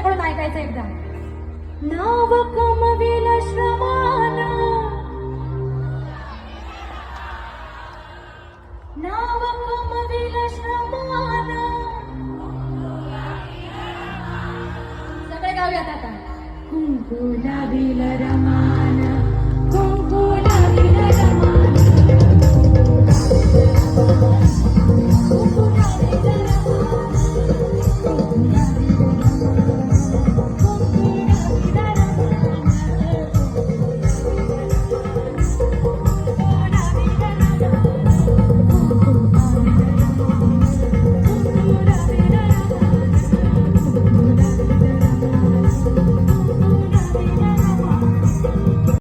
तुमच्याकडून ऐकायचं एकदा. नाव कमविल श्रमान नाव कमविल श्रमाना सगळे गाऊयात आता. कुंकू लाविल रमा.